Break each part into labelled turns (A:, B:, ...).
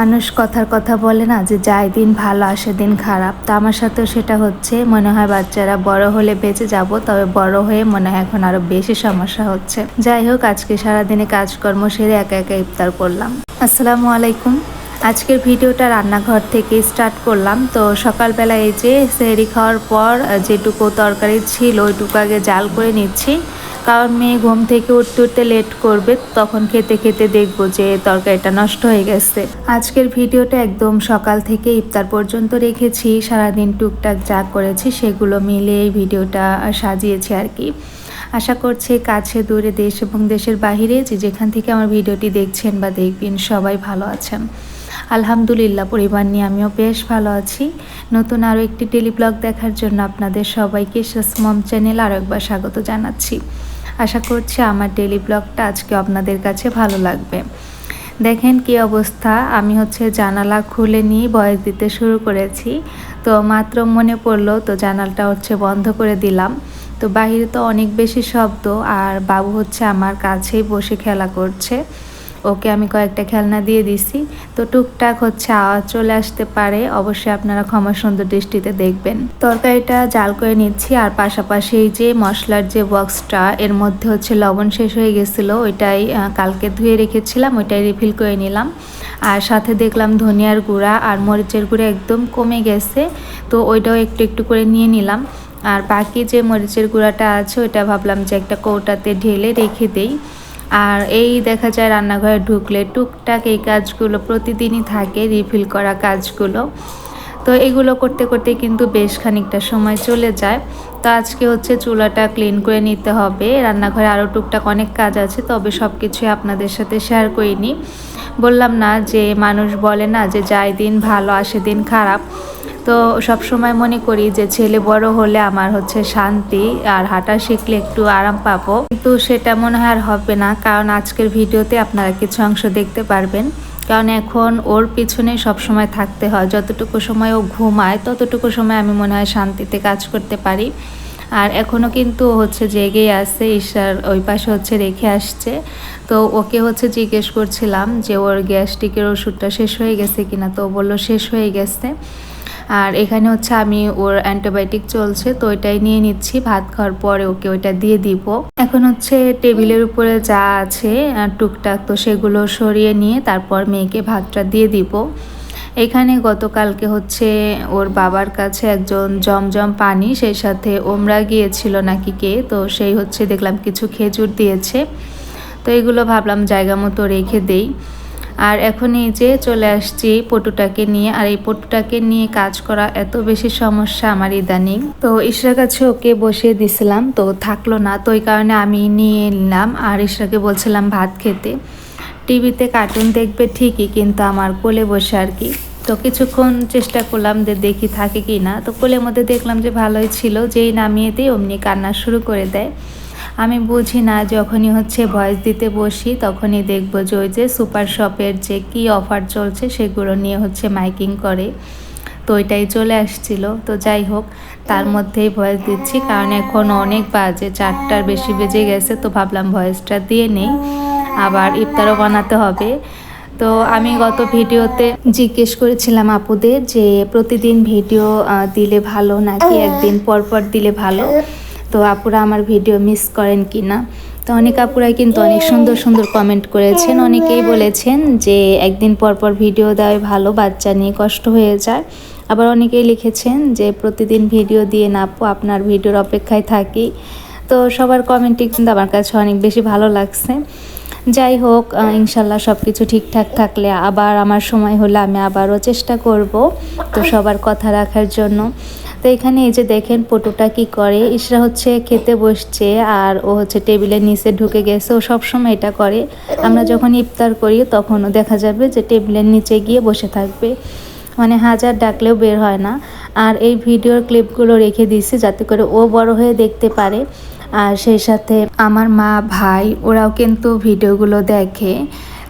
A: মানুষ কথার কথা বলে না যে যাই দিন ভালো আসে দিন খারাপ। তো আমার সাথেও সেটা হচ্ছে। মনে হয় বাচ্চারা বড় হলে বেঁচে যাব, তবে বড় হয়ে মনে হয় এখন আরও বেশি সমস্যা হচ্ছে। যাই হোক, আজকে সারাদিনে কাজকর্ম সেরে একা একা ইফতার করলাম। আসসালামু আলাইকুম। আজকের ভিডিওটা রান্নাঘর থেকে স্টার্ট করলাম। তো সকালবেলা এই যে সেহরি খাওয়ার পর যেটুকু তরকারি ছিল, ওইটুকু আগে জাল করে নিচ্ছি। কারণ মেয়ে ঘুম থেকে উঠতে উঠতে লেট করবে, তখন খেতে খেতে দেখব যে তরকারিটা নষ্ট হয়ে গেছে। আজকের ভিডিওটা একদম সকাল থেকে ইফতার পর্যন্ত রেখেছি, সারাদিন টুকটাক যা করেছি সেগুলো মিলে এই ভিডিওটা সাজিয়েছি আর কি। আশা করছি কাছে, দূরে দেশ এবং দেশের বাহিরে যে যেখান থেকে আমার ভিডিওটি দেখছেন বা দেখবেন সবাই ভালো আছেন। আলহামদুলিল্লাহ, পরিবার নিয়ে আমিও বেশ ভালো আছি। নতুন আরও একটি টেলিব্লগ দেখার জন্য আপনাদের সবাইকে মম চ্যানেল আরও একবার স্বাগত জানাচ্ছি। আশা করছি আমার ডেলি ব্লগটা আজকে আপনাদের কাছে ভালো লাগবে। দেখেন কি অবস্থা, আমি হচ্ছে জানালা খুলে নিয়ে বয়স দিতে শুরু করেছি। তো মাত্র মনে পড়ল, তো জানালটা হচ্ছে বন্ধ করে দিলাম। তো বাহিরে তো অনেক বেশি শব্দ, আর বাবু হচ্ছে আমার কাছেই বসে খেলা করছে। ওকে আমি কয়েকটা খেলনা দিয়ে দিছি। তো টুকটাক হচ্ছে আওয়াজ চলে আসতে পারে, অবশ্যই আপনারা ক্ষমা সুন্দর দৃষ্টিতে দেখবেন। তরকারিটা জাল করে নিচ্ছি, আর পাশাপাশি যে মশলার যে বক্সটা, এর মধ্যে হচ্ছে লবণ শেষ হয়ে গেছিল, ওইটাই কালকে ধুয়ে রেখেছিলাম, ওইটাই রিফিল করে নিলাম। আর সাথে দেখলাম ধনিয়ার গুঁড়া, আর মরিচের গুঁড়া একদম কমে গেছে, তো ওইটাও একটু একটু করে নিয়ে নিলাম। আর বাকি যে মরিচের গুঁড়াটা আছে, ওইটা ভাবলাম যে একটা কৌটাতে ঢেলে রেখে দেই। আর এই দেখা যায় রান্নাঘরে ঢুকলে টুকটাক এই কাজগুলো প্রতিদিনই থাকে রিফিল করা কাজগুলো। তো এগুলো করতে করতে কিন্তু বেশ খানিকটা সময় চলে যায়। তো আজকে হচ্ছে চুলাটা ক্লিন করে নিতে হবে। রান্নাঘরে আরও টুকটাক অনেক কাজ আছে, তবে সব কিছুই আপনাদের সাথে শেয়ার করিনি। বললাম না যে, মানুষ বলে না যে, যাই দিন ভালো আসে দিন খারাপ। তো সব সময় মনে করি যে ছেলে বড় হলে আমার হচ্ছে শান্তি আর হাঁটা শিখলে একটু আরাম পাবো। কিন্তু সেটা মনে হয় আর হবে না, কারণ আজকের ভিডিওতে আপনারা কিছু অংশ দেখতে পারবেন। কারণ এখন ওর পিছনে সব সময় থাকতে হয়, যতটুকু সময় ও ঘুমায় ততটুকু সময় আমি মনে হয় শান্তিতে কাজ করতে পারি। আর এখনও কিন্তু হচ্ছে জেগেই আছে, ঈশার ওই পাশে হচ্ছে রেখে আসছে। তো ওকে হচ্ছে জিজ্ঞেস করছিলাম যে ওর গ্যাস্ট্রিকের ওষুধটা শেষ হয়ে গেছে কিনা, তো বলল শেষ হয়ে গেছে। আর এখানে হচ্ছে আমি ওর অ্যান্টিবায়োটিক চলছে, তো ওইটাই নিয়ে নিচ্ছি, ভাত খাওয়ার পরে ওকে ওইটা দিয়ে দিব। এখন হচ্ছে টেবিলের উপরে যা আছে টুকটাক, তো সেগুলো সরিয়ে নিয়ে তারপর মেয়েকে ভাতটা দিয়ে দিব। এখানে গতকালকে হচ্ছে ওর বাবার কাছে একজন জমজম পানি, সেই সাথে ওমরা গিয়েছিল নাকি কে, তো সেই হচ্ছে দেখলাম কিছু খেজুর দিয়েছে। তো এগুলো ভাবলাম জায়গা মতো রেখে দেই। আর এখন এই যে চলে আসছি এই পটুটাকে নিয়ে, আর এই পটুটাকে নিয়ে কাজ করা এত বেশি সমস্যা আমার ইদানিং। তো ঈশ্বরের কাছে ওকে বসিয়ে দিছিলাম, তো থাকল না, তো ওই কারণে আমি নিয়ে নিলাম, আর ঈশ্বরকে বলছিলাম ভাত খেতে। টিভিতে কার্টুন দেখবে ঠিকই, কিন্তু আমার কোলে বসে আর কি। তো কিছুক্ষণ চেষ্টা করলাম যে দেখি থাকে কি না তো কোলের মধ্যে দেখলাম যে ভালোই ছিল, যেই নামিয়ে দিই অমনি কান্না শুরু করে দেয়। আমি বুঝি না, যখনই হচ্ছে ভয়েস দিতে বসি, তখনই দেখব যে ওই যে সুপার শপের যে কি অফার চলছে, সেগুলো নিয়ে হচ্ছে মাইকিং করে। তো ওইটাই চলে আসছিল। তো যাই হোক, তার মধ্যেই ভয়েস দিচ্ছি, কারণ এখন অনেক বাজে, চারটার বেশি বেজে গেছে, তো ভাবলাম ভয়েসটা দিয়ে নেই। আবার ইফতারও বানাতে হবে। তো আমি গত ভিডিওতে জিজ্ঞেস করেছিলাম আপুদের যে প্রতিদিন ভিডিও দিলে ভালো নাকি একদিন পর পর দিলে ভালো? তো আপুরা আমার ভিডিও মিস করেন কি না তো অনেক আপুরাই কিন্তু অনেক সুন্দর সুন্দর কমেন্ট করেছেন। অনেকেই বলেছেন যে একদিন পর পর ভিডিও দেওয়াই ভালো, বাচ্চা নিয়ে কষ্ট হয়ে যায়। আবার অনেকেই লিখেছেন যে প্রতিদিন ভিডিও দিয়ে না আপু, আপনার ভিডিওর অপেক্ষায় থাকি। তো সবার কমেন্টই কিন্তু আমার কাছে অনেক বেশি ভালো লাগছে। যাই হোক ইনশাল্লাহ সব কিছু ঠিকঠাক থাকলে আবার আমার সময় হলে আমি আবারও চেষ্টা করব। তো সবার কথা রাখার জন্য। তো এখানে এই যে দেখেন পটুটা কি করে। ইসরা হচ্ছে খেতে বসছে আর ও হচ্ছে টেবিলের নিচে ঢুকে গেছে। ও সবসময় এটা করে। আমরা যখন ইফতার করি তখনও দেখা যাবে যে টেবিলের নিচে গিয়ে বসে থাকবে। মানে হাজার ডাকলেও বের হয় না। আর এই ভিডিওর ক্লিপগুলো রেখে দিয়েছি যাতে করে ও বড় হয়ে দেখতে পারে। আর সেই সাথে আমার মা, ভাই, ওরাও কিন্তু ভিডিওগুলো দেখে।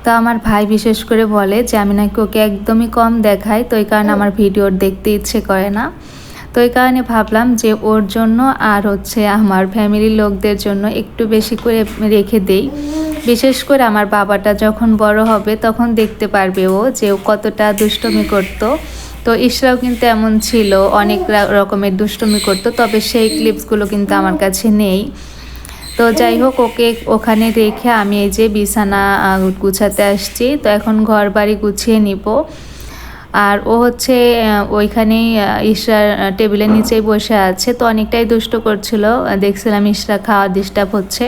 A: তো আমার ভাই বিশেষ করে বলে যে, আমি নাকি ওকে একদমই কম দেখাই। তো এই কারণে আমার ভিডিওর দেখতে ইচ্ছে করে না। তো এই কারণে ভাবলাম যে ওর জন্য আর হচ্ছে আমার ফ্যামিলির লোকদের জন্য একটু বেশি করে রেখে দেই। বিশেষ করে আমার বাবাটা যখন বড় হবে তখন দেখতে পারবে ও যে ও কতটা দুষ্টমি করতো। তো ইসরাও কিন্তু এমন ছিল, অনেক রকমের দুষ্টমি করতো, তবে সেই ক্লিপসগুলো কিন্তু আমার কাছে নেই। তো যাই হোক, ওকে ওখানে রেখে আমি এই যে বিছানা গুছাতে আসছি। তো এখন ঘর বাড়ি গুছিয়ে নিব। আর ও হচ্ছে ওইখানেই ইশরার টেবিলের নিচেই বসে আছে। তো অনেকটাই দুষ্ট করছিল। দেখছিলাম ইশরা খাওয়া ডিস্টার্ব হচ্ছে।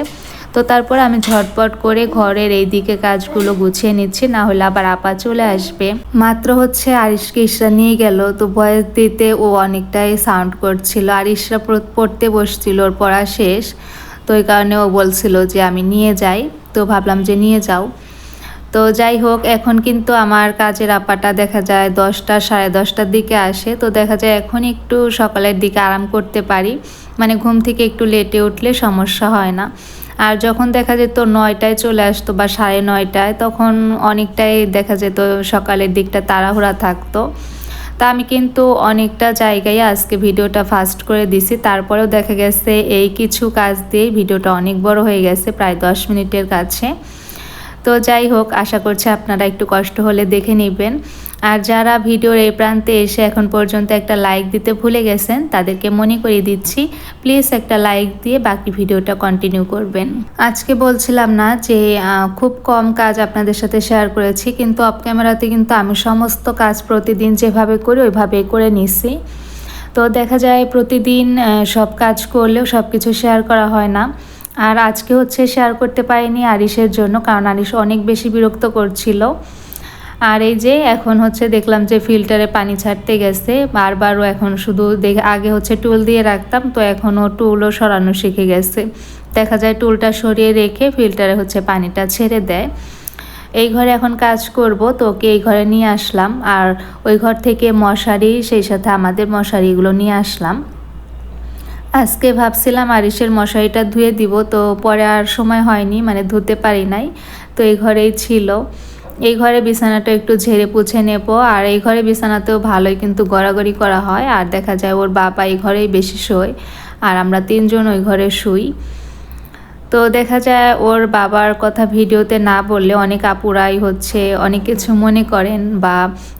A: তো তারপর আমি ঝটপট করে ঘরের এই দিকে কাজগুলো গুছিয়ে নিচ্ছি। না হলে আবার আপা চলে আসবে। মাত্র হচ্ছে আরিশকে ইশরা নিয়ে গেল। তো বয়স দিতে ও অনেকটাই সাউন্ড করছিল। আর ইশরা পড়তে বসছিল ওর পড়া শেষ। তো ওই কারণে ও বলছিল যে আমি নিয়ে যাই। তো ভাবলাম যে নিয়ে যাও। তো যাই হোক, এখন কিন্তু আমার কাজের আপাটা দেখা যায় দশটা, সাড়ে দশটার দিকে আসে। তো দেখা যায় এখন একটু সকালের দিকে আরাম করতে পারি। মানে ঘুম থেকে একটু লেটে উঠলে সমস্যা হয় না। আর যখন দেখা যেত নয়টায় চলে আসতো বা সাড়ে নয়টায়, তখন অনেকটাই দেখা যেত সকালের দিকটা তাড়াহুড়া থাকতো। তা আমি কিন্তু অনেকটা জায়গায় আজকে ভিডিওটা ফাস্ট করে দিছি। তারপরেও দেখা গেছে এই কিছু কাজ দিয়ে ভিডিওটা অনেক বড় হয়ে গেছে, প্রায় দশ মিনিটের কাছে। তো যাই হোক, আশা করছি আপনারা একটু কষ্ট হলে দেখে নেবেন। আর যারা ভিডিওর এই প্রান্তে এসে এখন পর্যন্ত একটা লাইক দিতে ভুলে গেছেন, তাদেরকে মনে করিয়ে দিচ্ছি, প্লিজ একটা লাইক দিয়ে বাকি ভিডিওটা কন্টিনিউ করবেন। আজকে বলছিলাম না যে খুব কম কাজ আপনাদের সাথে শেয়ার করেছি, কিন্তু অফ ক্যামেরাতে কিন্তু আমি সমস্ত কাজ প্রতিদিন যেভাবে করি ওইভাবে করে নিছি। তো দেখা যায় প্রতিদিন সব কাজ করলেও সব কিছু শেয়ার করা হয় না। আর আজকে হচ্ছে শেয়ার করতে পারিনি আরিসের জন্য, কারণ আরিস অনেক বেশি বিরক্ত করছিল। আর এই যে এখন হচ্ছে দেখলাম যে ফিল্টারে পানি ছাড়তে গেছে, বারবারও এখন শুধু দেখে আগে হচ্ছে টুল দিয়ে রাখতাম, তো এখনও টুলও সরানো শিখে গেছে। দেখা যায় টুলটা সরিয়ে রেখে ফিল্টারে হচ্ছে পানিটা ছেড়ে দেয়। এই ঘরে এখন কাজ করব, তো ওকে এই ঘরে নিয়ে আসলাম। আর ওই ঘর থেকে মশারি, সেই সাথে আমাদের মশারিগুলো নিয়ে আসলাম। আজকে ভাবছিলাম আরিসের মশারিটা ধুয়ে দিব, তো পরে আর সময় হয়নি মানে ধুতে পারি নাই। তো এই ঘরেই ছিল। এই ঘরে বিছানাটা একটু ঝেড়ে পুছে নেব, আর এই ঘরে বিছানাতেও ভালোই কিন্তু গড়াগড়ি করা হয়। আর দেখা যায় ওর বাবা এই ঘরেই বেশি শোয়, আর আমরা তিনজন ওই ঘরে শুই। তো দেখা যায় ওর বাবার কথা ভিডিওতে না বললে অনেক আপুরাই হচ্ছে, অনেক কিছু মনে করেন বা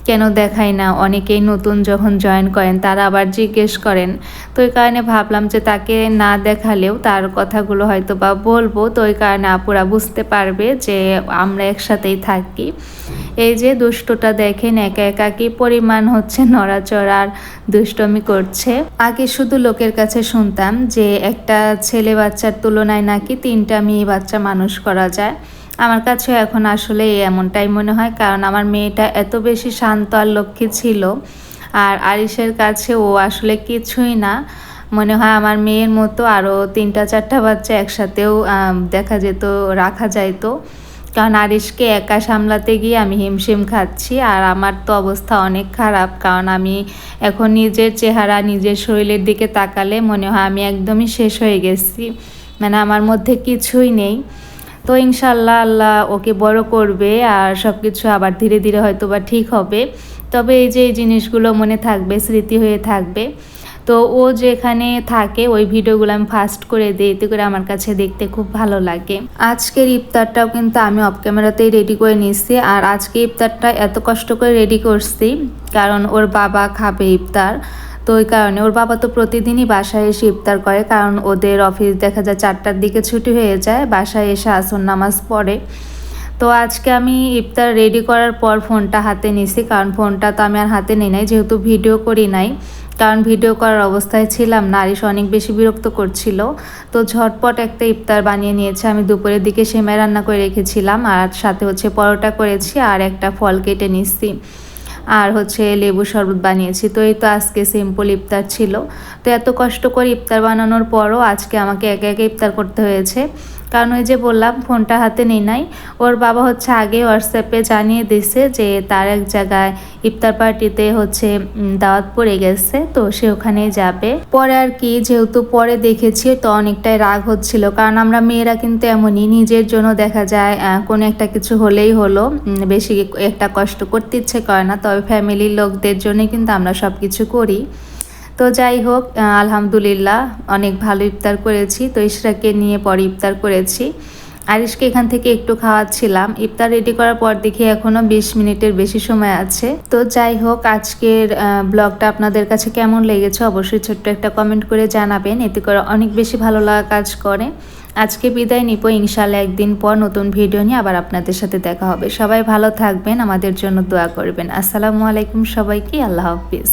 A: কেন দেখায় না, অনেকেই নতুন যখন জয়েন করেন তারা আবার জিজ্ঞেস করেন। তো ওই কারণে ভাবলাম যে তাকে না দেখালেও তার কথাগুলো হয়তো বা বলব। তো ওই কারণে আপুরা বুঝতে পারবে যে আমরা একসাথেই থাকি। এই যে দুষ্টটা দেখেন একা একা কি পরিমাণ হচ্ছে নড়াচড়ার দুষ্টমি করছে। আগে শুধু লোকের কাছে শুনতাম যে একটা ছেলে বাচ্চার তুলনায় নাকি তিনটা মেয়ে বাচ্চা মানুষ করা যায়। আমার কাছে এখন আসলে এমনটাই মনে হয়, কারণ আমার মেয়েটা এত বেশি শান্ত আর লক্ষ্মী ছিল। আর আরিসের কাছে ও আসলে কিছুই না। মনে হয় আমার মেয়ের মতো আরও তিনটা, চারটা বাচ্চা একসাথেও দেখা যেত, রাখা যাইতো। কারণ আরিশকে একা সামলাতে গিয়ে আমি হিমশিম খাচ্ছি, আর আমার তো অবস্থা অনেক খারাপ। কারণ আমি এখন নিজের চেহারা, নিজের শরীরের দিকে তাকালে মনে হয় আমি একদমই শেষ হয়ে গেছি। মানে আমার মধ্যে কিছুই নেই। তো ইনশাল্লাহ আল্লাহ ওকে বড় করবে আর সব কিছু আবার ধীরে ধীরে হয়তো বা ঠিক হবে। তবে এই যে এই জিনিসগুলো মনে থাকবে, স্মৃতি হয়ে থাকবে। তো ও যেখানে থাকে ওই ভিডিওগুলো আমি ফাস্ট করে দিই, এতে করে আমার কাছে দেখতে খুব ভালো লাগে। আজকের ইফতারটাও কিন্তু আমি অফ ক্যামেরাতেই রেডি করে নিচ্ছি আর আজকে ইফতারটা এত কষ্ট করে রেডি করছি, কারণ ওর বাবা খাবে ইফতার। তো ওই কারণে ওর বাবা তো প্রতিদিনই বাসায় এসে ইফতার করে, কারণ ওদের অফিস দেখা যায় চারটার দিকে ছুটি হয়ে যায়, বাসায় এসে আসন নামাজ পড়ে। তো আজকে আমি ইফতার রেডি করার পর ফোনটা হাতে নিছি, কারণ ফোনটা তো আমি আর হাতে নিই নাই, যেহেতু ভিডিও করি নাই। কারণ ভিডিও করার অবস্থায় ছিলাম নারিশ অনেক বেশি বিরক্ত করছিল। তো ঝটপট একটা ইফতার বানিয়ে নিয়েছে, আমি দুপুরের দিকে সেমাই রান্না করে রেখেছিলাম, আর সাথে হচ্ছে পরোটা করেছি, আর একটা ফল কেটে নিচ্ছি। আর হচ্ছে লেবু শরবত বানিয়েছি। তো এই তো আজকে সিম্পল ইফতার ছিল। তো এত কষ্ট করে ইফতার বানানোর পরও আজকে আমাকে একে একে ইফতার করতে হয়েছে। কারণ ওই যে বললাম, ফোনটা হাতে নেই নাই। ওর বাবা হচ্ছে আগে হোয়াটসঅ্যাপে জানিয়ে দিছে যে তার এক জায়গায় ইফতার পার্টিতে হচ্ছে দাওয়াত পড়ে গেছে, তো সে ওখানেই যাবে। পরে আর কি, যেহেতু পরে দেখেছি, তো অনেকটাই রাগ হচ্ছিল। কারণ আমরা মেয়েরা কিন্তু এমনই, নিজের জন্য দেখা যায় কোনো একটা কিছু হলেই হলো বেশি একটা কষ্ট করতে ইচ্ছে করে না। তবে ফ্যামিলির লোকদের জন্য কিন্তু আমরা সব কিছু করি। তো যাই হোক আলহামদুলিল্লাহ অনেক ভালো ইফতার করেছি। তো ইশরাকে নিয়ে পরে ইফতার করেছি। আরিশকে এখান থেকে একটু খাওয়াচ্ছিলাম। ইফতার রেডি করার পর দেখি এখনও বিশ মিনিটের বেশি সময় আছে। তো যাই হোক, আজকের ব্লগটা আপনাদের কাছে কেমন লেগেছে অবশ্যই ছোট্ট একটা কমেন্ট করে জানাবেন। এতে করে অনেক বেশি ভালো লাগা কাজ করে। আজকে বিদায় নিব। ইনশাল্লাহ একদিন পর নতুন ভিডিও নিয়ে আবার আপনাদের সাথে দেখা হবে। সবাই ভালো থাকবেন, আমাদের জন্য দোয়া করবেন। আসসালামু আলাইকুম সবাইকে। আল্লাহ হাফিজ।